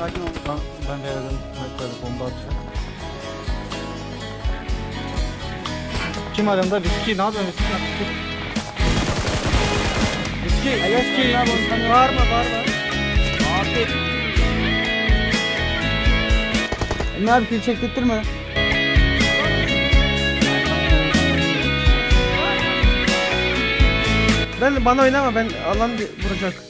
sakin ol. Ben, ben de yardım bekledim bomba atacağım. Kim aramda? Riski ne yapıyorsun? Riski. Riski. Riski. Riski. Bağırma bağırma. Abi. Emre abi kill çektirttirme. Ben bana oynama ben alan vuracak.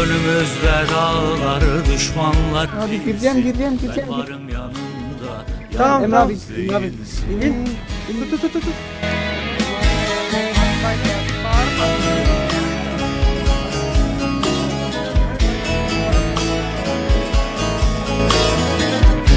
Önümüzde dağlar düşmanlar Abi eğilsin. gireceğim, gireceğim, Ben gireceğim. varım yanında Tamam yalnız tamam. değilsin. İn. İn. Tut tut tut tut.